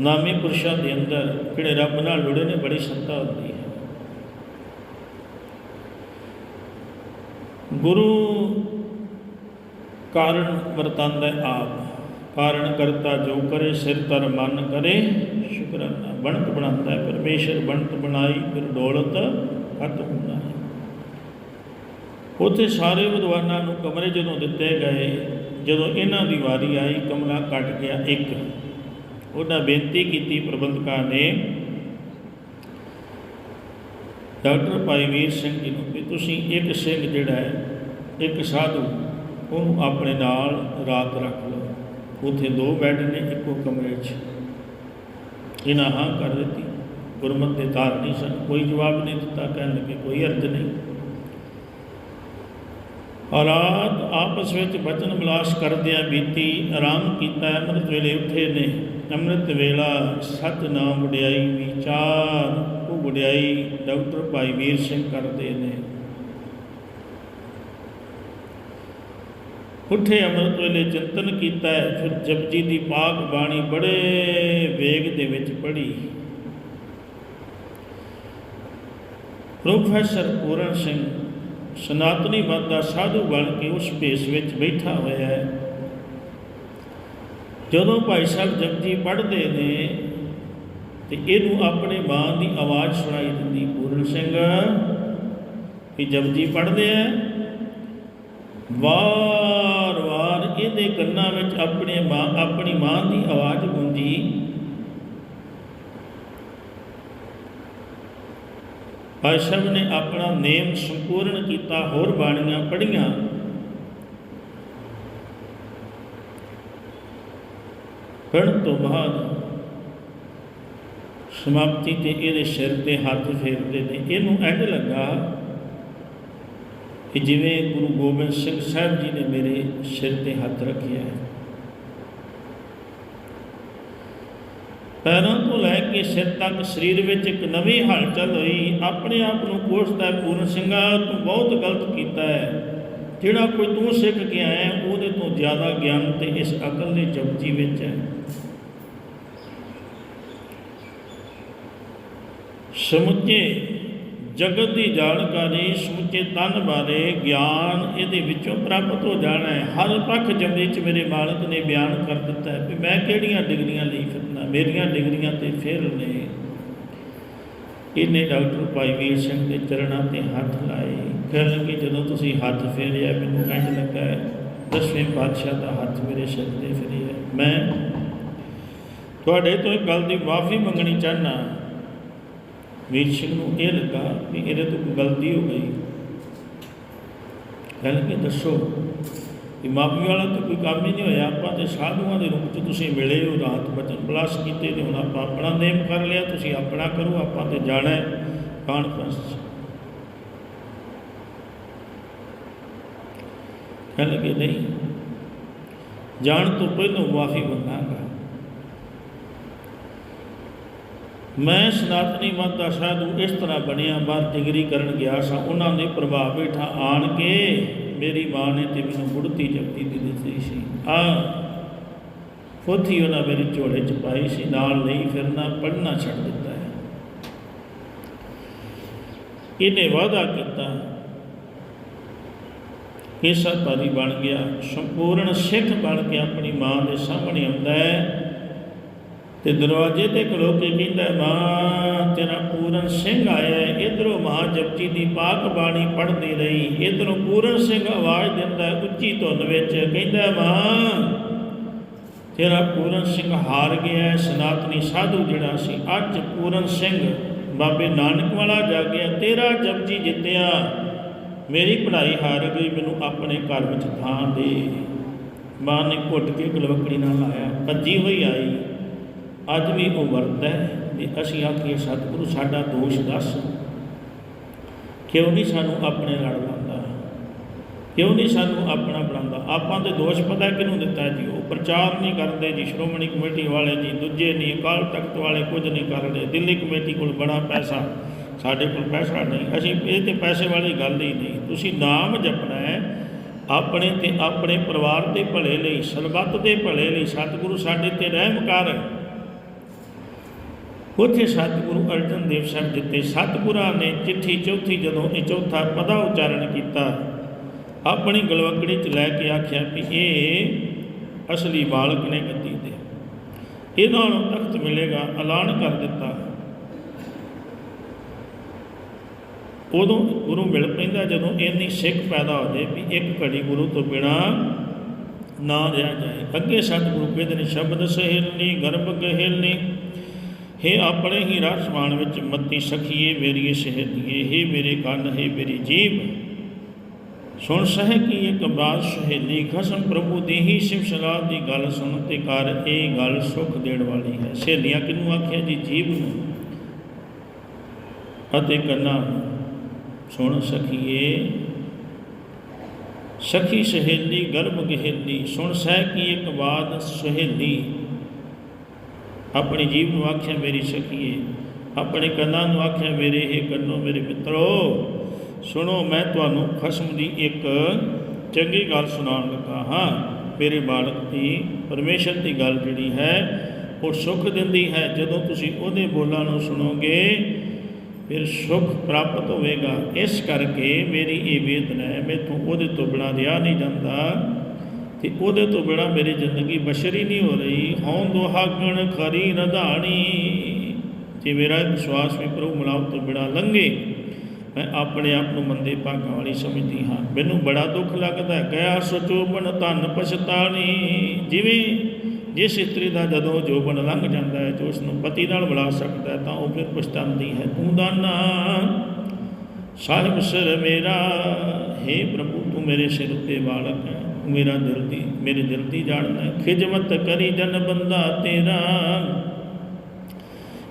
ਨਾਮੀ ਪੁਰਸ਼ਾਂ ਦੇ ਅੰਦਰ ਜਿਹੜੇ ਰੱਬ ਨਾਲ ਜੁੜੇ ਨੇ, ਬੜੀ ਸੱਤਾ ਹੁੰਦੀ ਹੈ। ਗੁਰੂ ਕਾਰਨ ਵਰਤੰਦਾ ਆਪ। ਕਾਰਨ ਕਰਤਾ ਜੋ ਕਰੇ, ਸਿਰ ਤਰ ਮਨ ਕਰੇ, ਸ਼ੁਕਰਾਨਾ। ਬਣਤ ਬਣਾਉਂਦਾ ਹੈ। ਪਰਮੇਸ਼ਰ ਬਣਤ ਬਣਾਈ, ਫਿਰ ਦੌਲਤ ਖਤ ਹੁੰਦਾ ਹੈ। ਉੱਥੇ ਸਾਰੇ ਵਿਦਵਾਨਾਂ ਨੂੰ ਕਮਰੇ ਜਦੋਂ ਦਿੱਤੇ ਗਏ, ਜਦੋਂ ਇਹਨਾਂ ਦੀ ਵਾਰੀ ਆਈ, ਕਮਰਾ ਕੱਟ ਗਿਆ ਇੱਕ। ਉਹਨਾਂ ਬੇਨਤੀ ਕੀਤੀ ਪ੍ਰਬੰਧਕਾਂ ਨੇ, ਡਾਕਟਰ ਭਾਈ ਵੀਰ ਸਿੰਘ ਜੀ ਨੂੰ ਵੀ ਤੁਸੀਂ ਇੱਕ ਸਿੰਘ ਜਿਹੜਾ ਹੈ, ਇੱਕ ਸਾਧੂ ਉਹਨੂੰ ਆਪਣੇ ਨਾਲ ਰਾਤ ਰੱਖ ਲਓ। ਉੱਥੇ ਦੋ ਬੈੱਡ ਨੇ, ਇੱਕੋ ਕਮਰੇ 'ਚ। ਇਹਨਾਂ ਹਾਂ ਕਰ ਦਿੱਤੀ। ਗੁਰਮਤ ਦੇ ਤਾਰ ਨਹੀਂ ਸਨ। ਕੋਈ ਜਵਾਬ ਨਹੀਂ ਦਿੱਤਾ। ਕਹਿਣ ਲੱਗੇ, ਕੋਈ ਅਰਥ ਨਹੀਂ। ਔਰਾਤ ਆਪਸ ਵਿੱਚ ਬਚਨ ਬਲਾਸ ਕਰਦਿਆਂ ਬੀਤੀ, ਆਰਾਮ ਕੀਤਾ, ਅੰਮ੍ਰਿਤ ਵੇਲੇ ਉੱਠੇ ਨੇ। ਅੰਮ੍ਰਿਤ ਵੇਲਾ ਸਤ ਨਾਮ ਵਡਿਆਈ ਵਿਚਾਰ ਉਹ ਵਡਿਆਈ ਡਾਕਟਰ ਭਾਈ ਵੀਰ ਸਿੰਘ ਕਰਦੇ ਨੇ। ਉੱਠੇ ਅੰਮ੍ਰਿਤ ਵੇਲੇ ਚਿੰਤਨ ਕੀਤਾ, ਫਿਰ ਜਪਜੀ ਦੀ ਪਾਕ ਬਾਣੀ ਬੜੇ ਵੇਗ ਦੇ ਵਿੱਚ ਪੜ੍ਹੀ। ਪ੍ਰੋਫੈਸਰ ਪੂਰਨ ਸਿੰਘ ਸਨਾਤਨੀ ਮਤ ਦਾ ਸਾਧੂ ਬਣ ਕੇ ਉਸ ਭੇਸ ਵਿੱਚ ਬੈਠਾ ਹੋਇਆ ਹੈ। ਜਦੋਂ ਭਾਈ ਸਾਹਿਬ ਜਪਜੀ ਪੜ੍ਹਦੇ ਨੇ ਤੇ ਇਹਨੂੰ ਆਪਣੇ ਮਾਂ ਦੀ ਆਵਾਜ਼ ਸੁਣਾਈ ਦਿੰਦੀ, ਪੂਰਨ ਸਿੰਘ ਕਿ ਜਪਜੀ ਪੜ੍ਹਦੇ ਆ? ਵਾਰ ਵਾਰ ਕੰਨਾਂ ਵਿੱਚ ਆਪਣੇ ਮਾਂ, ਆਪਣੀ ਮਾਂ ਦੀ ਆਵਾਜ਼ ਗੂੰਜੀ। ਭਾਈ ਨੇ ਆਪਣਾ ਨੇਮ ਸੰਪੂਰਨ ਕੀਤਾ, ਹੋਰ ਬਾਣੀਆਂ ਪੜ੍ਹੀਆਂ। ਪੜ੍ਹਨ ਤੋਂ ਬਾਅਦ ਸਮਾਪਤੀ ਤੇ ਇਹਦੇ ਸਿਰ ਤੇ ਹੱਥ ਫੇਰਦੇ ਨੇ ਇਹਨੂੰ ਐਂਡ ਲੱਗਾ ਕਿ ਜਿਵੇਂ ਗੁਰੂ ਗੋਬਿੰਦ ਸਿੰਘ ਸਾਹਿਬ ਜੀ ਨੇ ਮੇਰੇ ਸਿਰ ਤੇ ਹੱਥ ਰੱਖਿਆ ਹੈ। ਪੈਰਾਂ ਤੋਂ ਲੈ ਕੇ ਸਿਰ ਤੱਕ ਸਰੀਰ ਵਿੱਚ ਇੱਕ ਨਵੀਂ ਹਲਚਲ ਹੋਈ। ਆਪਣੇ ਆਪ ਨੂੰ ਕੋਸਦਾ ਹੈ, ਪੂਰਨ ਸਿੰਘਾ ਤੂੰ ਬਹੁਤ ਗਲਤ ਕੀਤਾ ਹੈ। ਜਿਹੜਾ ਕੋਈ ਤੂੰ ਸਿੱਖ ਕੇ ਆਇਆ ਉਹਦੇ ਤੋਂ ਜ਼ਿਆਦਾ ਗਿਆਨ ਤੇ ਇਸ ਅਕਲ ਦੇ ਜਪਜੀ ਵਿੱਚ ਹੈ। ਸਮੁੱਚੇ ਜਗਤ ਦੀ ਜਾਣਕਾਰੀ ਸਮੁੱਚੇ ਤਨ ਬਾਰੇ ਗਿਆਨ ਇਹਦੇ ਵਿੱਚੋਂ ਪ੍ਰਾਪਤ ਹੋ ਜਾਣਾ ਹੈ। ਹਰ ਪੱਖ ਜਮੇ ਚ ਮੇਰੇ ਮਾਲਕ ਨੇ ਬਿਆਨ ਕਰ ਦਿੱਤਾ ਹੈ ਕਿ ਮੈਂ ਕਿਹੜੀਆਂ ਡਿਗਰੀਆਂ ਲਈ ਫਿਰਨਾ, ਮੇਰੀਆਂ ਡਿਗਰੀਆਂ ਤੇ ਫੇਰ ਨੇ। ਇਹਨੇ ਡਾਕਟਰ ਭਾਈ ਵੀਰ ਸਿੰਘ ਦੇ ਚਰਨਾਂ ਤੇ ਹੱਥ ਲਾਏ। ਕਹਿਣ ਲੱਗੇ ਜਦੋਂ ਤੁਸੀਂ ਹੱਥ ਫੇਰਿਆ, ਮੈਨੂੰ ਇੰਝ ਲੱਗਾ ਦਸਵੇਂ ਪਾਤਸ਼ਾਹ ਦਾ ਹੱਥ ਮੇਰੇ ਸਿਰ ਤੇ ਫਿਰਿਆ ਮੈਂ ਤੁਹਾਡੇ ਤੋਂ ਇੱਕ ਗੱਲ ਦੀ ਮਾਫੀ ਮੰਗਣੀ ਚਾਹਨਾ ਵੀਰ ਸਿੰਘ ਨੂੰ ਇਹ ਲੱਗਾ ਵੀ ਇਹਦੇ ਤੋਂ ਕੋਈ ਗਲਤੀ ਹੋ ਗਈ। ਕਹਿਣ ਕੇ ਦੱਸੋ ਕਿ ਮਾਫੀ ਵਾਲਾ ਤਾਂ ਕੋਈ ਕੰਮ ਹੀ ਨਹੀਂ ਹੋਇਆ। ਆਪਾਂ ਤੇ ਸਾਧੂਆਂ ਦੇ ਰੂਪ 'ਚ ਤੁਸੀਂ ਮਿਲੇ ਹੋ, ਰਾਤ ਬਚਨ ਪਲਾਸ ਕੀਤੇ ਨੇ ਹੁਣ ਆਪਾਂ ਆਪਣਾ ਨੇਮ ਕਰ ਲਿਆ, ਤੁਸੀਂ ਆਪਣਾ ਕਰੋ, ਆਪਾਂ ਤੇ ਜਾਣਾ ਹੈ ਕਾਨਫਰੰਸ 'ਚ। ਕਹਿਣ ਲੱਗੇ, ਨਹੀਂ, ਜਾਣ ਤੋਂ ਪਹਿਲਾਂ ਮਾਫੀ ਮੰਗਾਂਗਾ। ਮੈਂ ਸਨਾਤਨੀ ਮਤ ਦਾ ਸਾਧੂ ਇਸ ਤਰ੍ਹਾਂ ਬਣਿਆ, ਬਾਹਰ ਡਿਗਰੀ ਕਰਨ ਗਿਆ ਸਾਂ, ਉਹਨਾਂ ਦੇ ਪ੍ਰਭਾਵ ਹੇਠਾਂ ਆਣ ਕੇ ਮੇਰੀ ਮਾਂ ਨੇ ਤੇ ਮੈਨੂੰ ਗੁੜਤੀ ਜਪਤੀ ਦੀ ਦਿੱਤੀ ਸੀ। ਆ ਪੋਥੀ ਉਹਨਾਂ ਮੇਰੇ ਝੋਲੇ ਚ ਪਾਈ ਸੀ, ਨਾਲ ਨਹੀਂ ਫਿਰਨਾ ਪੜ੍ਹਨਾ ਛੱਡ ਦਿੱਤਾ ਹੈ। ਇਹਨੇ ਵਾਅਦਾ ਕੀਤਾ ਕੇਸਰ ਭਾਰੀ ਬਣ ਗਿਆ, ਸੰਪੂਰਨ ਸਿੱਖ ਬਣ ਕੇ ਆਪਣੀ ਮਾਂ ਦੇ ਸਾਹਮਣੇ ਆਉਂਦਾ ਹੈ। ਤੇ ਦਰਵਾਜ਼ੇ ਤੇ ਖਲੋ ਕੇ ਕਹਿੰਦਾ, ਮਾਂ, ਤੇਰਾ ਪੂਰਨ ਸਿੰਘ ਆਇਆ ਹੈ। ਇਧਰੋਂ ਮਾਂ ਜਪਜੀ ਦੀ ਪਾਕ ਬਾਣੀ ਪੜ੍ਹਦੀ ਰਹੀ। ਇਧਰੋਂ ਪੂਰਨ ਸਿੰਘ ਆਵਾਜ਼ ਦਿੰਦਾ ਉੱਚੀ ਧੁਨ ਵਿੱਚ। ਕਹਿੰਦਾ, ਮਾਂ, ਤੇਰਾ ਪੂਰਨ ਸਿੰਘ ਹਾਰ ਗਿਆ ਸਨਾਤਨੀ ਸਾਧੂ ਜਿਹੜਾ ਸੀ, ਅੱਜ ਪੂਰਨ ਸਿੰਘ ਬਾਬੇ ਨਾਨਕ ਵਾਲਾ ਜਾਗਿਆ। ਤੇਰਾ ਜਪਜੀ ਜਿੱਤਿਆ। ਮੇਰੀ ਪੜ੍ਹਾਈ ਹਾਰ ਗਈ, ਮੈਨੂੰ ਆਪਣੇ ਘਰ ਵਿੱਚ ਥਾਂ ਦੇ। ਮਾਂ ਨੇ ਘੁੱਟ ਕੇ ਗਲਵਕੜੀ ਨਾਲ ਲਾਇਆ। ਭੱਜੀ ਹੋਈ ਆਈ। ਅੱਜ ਵੀ ਉਹ ਵਰਤ ਹੈ ਤੇ ਅਸੀਂ ਆਖੀਏ, ਸਤਿਗੁਰੂ, ਸਾਡਾ ਦੋਸ਼ ਦੱਸ। ਕਿਉਂ ਨਹੀਂ ਸਾਨੂੰ ਆਪਣੇ ਨਾਲ ਬਣਾਉਂਦਾ ਕਿਉਂ ਨਹੀਂ ਸਾਨੂੰ ਆਪਣਾ ਬਣਾਉਂਦਾ? ਆਪਾਂ ਤੇ ਦੋਸ਼ ਪਤਾ ਕਿਹਨੂੰ ਦਿੱਤਾ ਜੀ? ਉਹ ਪ੍ਰਚਾਰ ਨਹੀਂ ਕਰਦੇ ਜੀ, ਸ਼੍ਰੋਮਣੀ ਕਮੇਟੀ ਵਾਲੇ ਜੀ, ਦੂਜੇ ਨਹੀਂ, ਅਕਾਲ ਤਖਤ ਵਾਲੇ ਕੁਝ ਨਹੀਂ ਕਰਦੇ, ਦਿੱਲੀ ਕਮੇਟੀ ਕੋਲ ਬੜਾ ਪੈਸਾ, ਸਾਡੇ ਕੋਲ ਪੈਸਾ ਨਹੀਂ। ਅਸੀਂ ਇਹ ਤੇ ਪੈਸੇ ਵਾਲੀ ਗੱਲ ਹੀ ਨਹੀਂ। ਤੁਸੀਂ ਨਾਮ ਜਪਣਾ ਹੈ, ਆਪਣੇ ਤੇ ਆਪਣੇ ਪਰਿਵਾਰ ਦੇ ਭਲੇ ਲਈ, ਸਰਬੱਤ ਦੇ ਭਲੇ ਲਈ, ਸਤਿਗੁਰੂ ਸਾਡੇ ਤੇ ਰਹਿਮ ਕਰ। ਉੱਥੇ ਸਤਿਗੁਰੂ ਅਰਜਨ ਦੇਵ ਸਾਹਿਬ ਜਿੱਤੇ। ਸਤਿਗੁਰਾਂ ਨੇ ਚਿੱਠੀ ਚੌਥੀ ਜਦੋਂ ਇਹ ਚੌਥਾ ਪਦਾ ਉਚਾਰਨ ਕੀਤਾ, ਆਪਣੀ ਗਲਵਕੜੀ 'ਚ ਲੈ ਕੇ ਆਖਿਆ ਵੀ ਇਹ ਅਸਲੀ ਬਾਲਕ ਨੇ ਗੱਦੀ ਦੇ ਇਹਨਾਂ ਨੂੰ ਤਖਤ ਮਿਲੇਗਾ, ਐਲਾਨ ਕਰ ਦਿੱਤਾ। ਉਦੋਂ ਗੁਰੂ ਮਿਲ ਪੈਂਦਾ ਜਦੋਂ ਇੰਨੀ ਸਿੱਖ ਪੈਦਾ ਹੋ ਜਾਏ ਵੀ ਇੱਕ ਘੜੀ ਗੁਰੂ ਤੋਂ ਬਿਨਾ ਨਾ ਰਿਹਾ ਜਾਏ। ਅੱਗੇ ਸਤਿਗੁਰੂ ਕਹਿੰਦੇ ਨੇ, ਸ਼ਬਦ ਸਹਿਲਨੀ ਗਰਭ ਗਹਿਲਨੀ ਹੇ ਆਪਣੇ ਹੀ ਰਸਮਾਨ ਵਿੱਚ ਮੱਤੀ ਸਖੀਏ ਮੇਰੀ ਸਹੇਲੀਏ ਹੇ ਮੇਰੇ ਕੰਨ, ਹੈ ਮੇਰੀ ਜੀਭ। ਸੁਣ ਸਹਿ ਕੀ ਇੱਕ ਬਾਤ ਸਹੇਲੀ, ਖਸਮ ਪ੍ਰਭੂ ਦੀ ਹੀ ਸਿਵ ਸਲਾਹ ਦੀ ਗੱਲ ਸੁਣ ਤੇ ਕਰ ਇਹ ਗੱਲ ਸੁਖ ਦੇਣ ਵਾਲੀ ਹੈ। ਸਹੇਲੀਆਂ ਕਿਨੂੰ ਆਖਿਆ ਜੀ, ਜੀਭ ਨੂੰ? ਅਤੇ ਕੰਨਾਂ ਨੂੰ, ਸੁਣ ਸਖੀਏ, ਸਖੀ ਸਹੇਲੀ, ਗਰਭ ਗਹਿਲੀ, ਸੁਣ ਸਹਿ ਕੀ ਇੱਕ ਬਾਤ ਸਹੇਲੀ ਆਪਣੀ ਜੀਵ ਨੂੰ ਆਖਿਆ, ਮੇਰੀ ਸ਼ਕੀਏ ਆਪਣੇ ਕੰਨਾਂ ਨੂੰ ਆਖਿਆ, ਮੇਰੇ ਇਹ ਕੰਨੋ ਮੇਰੇ ਮਿੱਤਰੋ, ਸੁਣੋ, ਮੈਂ ਤੁਹਾਨੂੰ ਖਸਮ ਦੀ ਇੱਕ ਚੰਗੀ ਗੱਲ ਸੁਣਾਉਣ ਲੱਗਾ ਹਾਂ। ਮੇਰੇ ਬਾਲਕ ਦੀ, ਪਰਮੇਸ਼ਰ ਦੀ ਗੱਲ ਜਿਹੜੀ ਹੈ, ਉਹ ਸੁਖ ਦਿੰਦੀ ਹੈ। ਜਦੋਂ ਤੁਸੀਂ ਉਹਦੇ ਬੋਲਾਂ ਨੂੰ ਸੁਣੋਗੇ, ਫਿਰ ਸੁਖ ਪ੍ਰਾਪਤ ਹੋਵੇਗਾ। ਇਸ ਕਰਕੇ ਮੇਰੀ ਇਹ ਵੇਦਨਾ ਹੈ, ਮੈਥੋਂ ਉਹਦੇ ਤੋਂ ਬਿਨਾਂ ਰਿਹਾ ਨਹੀਂ ਜਾਂਦਾ। ਤੇ ਉਹਦੇ ਤੋਂ ਬਿਨਾਂ ਮੇਰੀ ਜ਼ਿੰਦਗੀ ਬਸ਼ਰੀ ਨਹੀਂ ਹੋ ਰਹੀ। ਹਉ ਦੁਹਾਗਣ ਖਰੀ ਰਧਾਣੀ ਜੇ ਮੇਰਾ ਵਿਸ਼ਵਾਸ ਵੀ ਪ੍ਰਭੂ ਮਿਲਾਪ ਤੋਂ ਬਿਨਾਂ ਲੰਘੇ, ਮੈਂ ਆਪਣੇ ਆਪ ਨੂੰ ਮੰਦੇ ਭਾਗਾਂ ਵਾਲੀ ਸਮਝਦੀ ਹਾਂ। ਮੈਨੂੰ ਬੜਾ ਦੁੱਖ ਲੱਗਦਾ ਹੈ। ਗਿਆ ਸਚੋਬਨ ਧਨ ਪਛਤਾਣੀ। ਜਿਵੇਂ ਜਿਸ ਇਸਤਰੀ ਦਾ ਜਦੋਂ ਜੋਬਨ ਲੰਘ ਜਾਂਦਾ ਹੈ ਜੋ ਉਸ ਨੂੰ ਪਤੀ ਨਾਲ ਮਿਲਾ ਸਕਦਾ ਹੈ, ਤਾਂ ਉਹ ਫਿਰ ਪਛਤਾਉਂਦੀ ਹੈ। ਤੂੰ ਦਾਨਾ, ਸਾਹਿਬ ਸਿਰ ਮੇਰਾ हे ਪ੍ਰਭੂ, ਤੂੰ ਮੇਰੇ ਸਿਰ ਉੱਤੇ ਵਾਲਕ ਹੈ। ਮੇਰਾ ਦਿਲ ਦੀ, ਮੇਰੇ ਦਿਲ ਦੀ ਜਾਣਦਾ ਹੈ ਖਿਜਮਤ ਕਰੀ ਜਨ ਬੰਦਾ ਤੇਰਾ।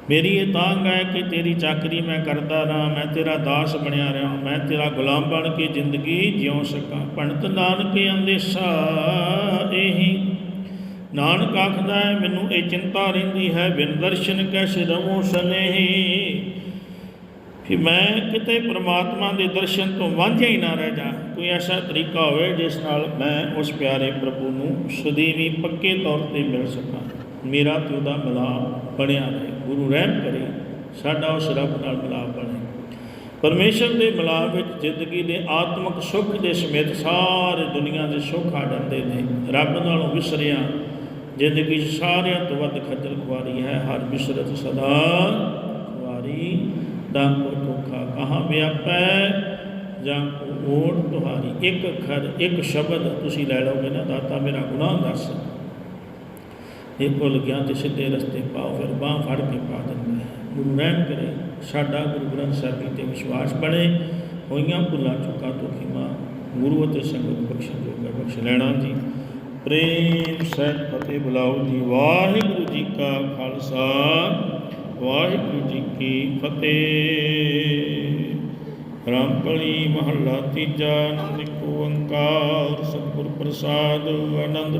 ਮੇਰੀ ਇਹ ਤਾਂਗ ਹੈ ਕਿ ਤੇਰੀ ਚਾਕਰੀ ਮੈਂ ਕਰਦਾ ਰਹਾ, ਮੈਂ ਤੇਰਾ ਦਾਸ ਬਣਿਆ ਰਹਾ, ਮੈਂ ਤੇਰਾ ਗੁਲਾਮ ਬਣ ਕੇ ਜ਼ਿੰਦਗੀ ਜਿਉ ਸਕਾਂ। ਪੰਡਤ ਨਾਨਕ ਅੰਦੇਸਾ ਇਹੀ ਨਾਨਕ ਆਖਦਾ ਹੈ, ਮੈਨੂੰ ਇਹ ਚਿੰਤਾ ਰਹਿੰਦੀ ਹੈ, ਬਿਨ ਦਰਸ਼ਨ ਕੈਸੇ ਰਵੋ ਸਨੇਹੀ। ਕਿ ਮੈਂ ਕਿਤੇ ਪ੍ਰਮਾਤਮਾ ਦੇ ਦਰਸ਼ਨ ਤੋਂ ਵਾਂਝਾ ਹੀ ਨਾ ਰਹਿ ਜਾ। ਕੋਈ ਐਸਾ ਤਰੀਕਾ ਹੋਵੇ ਜਿਸ ਨਾਲ ਮੈਂ ਉਸ ਪਿਆਰੇ ਪ੍ਰਭੂ ਨੂੰ ਸਦੀਵੀ ਪੱਕੇ ਤੌਰ ਤੇ ਮਿਲ ਸਕਾਂ। ਮੇਰਾ ਤੇ ਉਹਦਾ ਮਿਲਾਪ ਬਣਿਆ ਰਹੇ। ਗੁਰੂ ਰਹਿਮ ਕਰੇ, ਸਾਡਾ ਉਸ ਰੱਬ ਨਾਲ ਮਿਲਾਪ ਬਣੇ। ਪਰਮੇਸ਼ਰ ਦੇ ਮਿਲਾਪ ਵਿੱਚ ਜ਼ਿੰਦਗੀ ਦੇ ਆਤਮਿਕ ਸੁੱਖ ਦੇ ਸਮੇਤ ਸਾਰੇ ਦੁਨੀਆ ਦੇ ਸੁੱਖ ਆ ਜਾਂਦੇ ਨੇ। ਰੱਬ ਨਾਲੋਂ ਵਿਸਰਿਆ ਜ਼ਿੰਦਗੀ 'ਚ ਸਾਰਿਆਂ ਤੋਂ ਵੱਧ ਖੱਜਲ ਖੁਆਰੀ ਹੈ। ਹਰ ਬਿਸਰਤ ਸਦਾ ਖੁਆਰੀ ਦਾ ਕੋ ਧੋਖਾ ਕਹਾਂ ਵਿਆਪੈ ਜਾਂ ਕੋ ਓਟ ਤੁਹਾਰੀ, ਇੱਕ ਅੱਖਰ, ਇੱਕ ਸ਼ਬਦ ਤੁਸੀਂ ਲੈ ਲਓਗੇ ਨਾ ਦਾਤਾ ਮੇਰਾ ਗੁਨਾਹ ਦੱਸ ਇਹ ਭੁੱਲ ਗਿਆ ਤੇ ਸਿੱਧੇ ਰਸਤੇ ਪਾਓ, ਫਿਰ ਬਾਹ ਫੜ ਕੇ ਪਾ ਦਿੰਦਾ ਗੁਰੂ ਰਹਿਮ ਕਰੇ, ਸਾਡਾ ਗੁਰੂ ਗ੍ਰੰਥ ਸਾਹਿਬ ਜੀ ਤੇ ਵਿਸ਼ਵਾਸ ਬਣੇ, ਹੋਈਆਂ ਭੁੱਲਾਂ ਚੁੱਕਾ ਤੋਂ ਖਿਮਾ। ਗੁਰੂ ਅਤੇ ਸੰਗਤ ਬਖਸ਼ਣ ਜੋਗਾ ਬਖਸ਼ ਲੈਣਾ ਜੀ। ਪ੍ਰੇਮ ਸਹਿਤ ਫਤਿਹ ਬੁਲਾਓ ਜੀ। ਵਾਹਿਗੁਰੂ ਜੀ ਕਾ ਖਾਲਸਾ, ਵਾਹਿਗੁਰੂ ਜੀ ਕੀ ਫਤਿਹ। ਰਾਮਕਲੀ ਮਹੱਲਾ ਤੀਜਾ ਆਨੰਦ ਓੰਕਾਰ ਸਤਿਗੁਰ ਪ੍ਰਸਾਦ ਆਨੰਦ